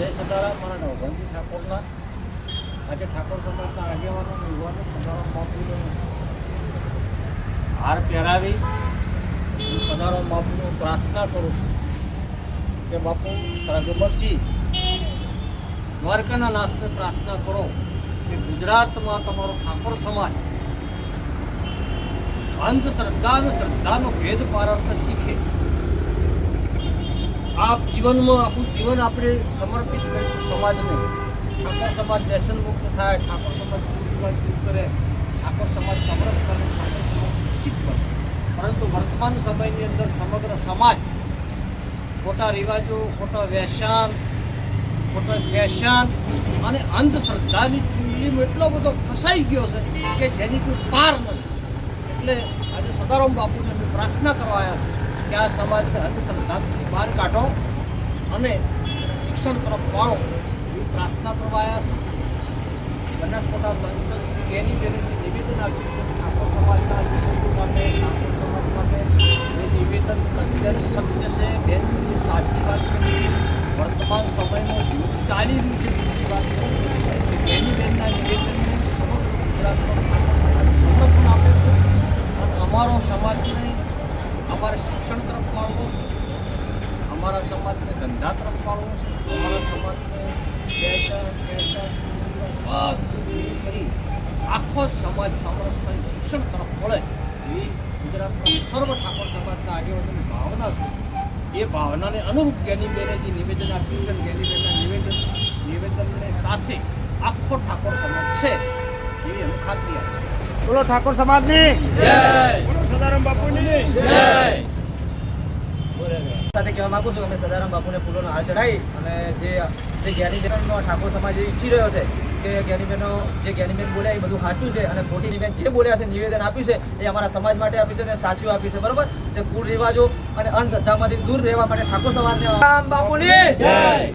જય સદારામ મારા નવગણજી ઠાકોરના. આજે ઠાકોર સમાજના આગેવાનો અને યુવાનો સદારામ બાપુને હાર પહેરાવી હું સદારામ બાપુને પ્રાર્થના કરું છું કે બાપુ સરગમતજી દ્વારકાના નાથને પ્રાર્થના કરો કે ગુજરાતમાં તમારો ઠાકોર સમાજ અંધશ્રદ્ધા અને શ્રદ્ધાનો ભેદ પારખ શીખે આ જીવનમાં આપણું જીવન આપણે સમર્પિત કર્યું સમાજને. ઠાકોર સમાજ વ્યસન મુક્ત થાય, ઠાકોર સમાજ કુરિવાજ દૂર કરે, ઠાકોર સમાજ સમરસ બને, ઠાકોર સમાજ શિક્ષિત બને. પરંતુ વર્તમાન સમયની અંદર સમગ્ર સમાજ ખોટા રિવાજો, ખોટા વ્યસન, ખોટા ફેશન અને અંધશ્રદ્ધાની ચૂંટણીમાં એટલો બધો ફસાઈ ગયો છે કે જેની કોઈ પાર નથી. એટલે આજે સદારામ બાપુને અમે પ્રાર્થના કરવા આવ્યા છે કે આ સમાજને અંધશ્રદ્ધાથી બહાર કાઢો અને શિક્ષણ તરફ વાળો એવી પ્રાર્થના કરવા આવ્યા છે. બનાસકોટા સંસદ તેની બેનેથી નિવેદન આપ્યું છે. ઠાકોર સમાજના માટે ઠાકોર સમાજ માટે એ નિવેદન અત્યંત સત્ય છે. બેન સુધી સાચી વાત કરી છે. વર્તમાન સમયમાં યુગ ચાલી રહ્યું છે. બીજી વાત બેની બેનના નિવેદનને સમગ્ર ગુજરાતનો સમર્થન આપે છે. અને અમારો સમાજને અમારે શિક્ષણ તરફ વાળવો છે. અમારા સમાજને ધંધા તરફ વાળવો છે. અમારા સમાજને ફેશન ફેશન બધું કરી આખો સમાજ સમરસ કરી શિક્ષણ તરફ વળે. એવી ગુજરાતના સર્વ ઠાકોર સમાજના આગેવાનોની ભાવના છે. એ ભાવનાને અનુરૂપ જ્ઞાનીબેને જે નિવેદન આપ્યું છે જ્ઞાનીબેનના નિવેદન, નિવેદનને સાથે આખો ઠાકોર સમાજ છે. એવી અમે ખાતરી આપીએ. બોલો ઠાકોર સમાજની. બોલો સદારામ બાપુની. સાથે કહેવા માંગુ છું કે અમે સદારામ બાપુને ફૂલોનો હાર ચડાવી અને જે જે જ્ઞાનીબેનનો ઠાકોર સમાજ એ ઈચ્છી રહ્યો છે કે જ્ઞાનીબેનો જે જ્ઞાનીબેન બોલ્યા એ બધું સાચું છે અને ખોટી બેન જે બોલ્યા છે નિવેદન આપ્યું છે એ અમારા સમાજ માટે આપ્યું છે અને સાચું આપ્યું છે બરોબર? તે કુલ રિવાજો અને અંધશ્રદ્ધામાંથી દૂર રહેવા માટે ઠાકોર સમાજને બાપુની.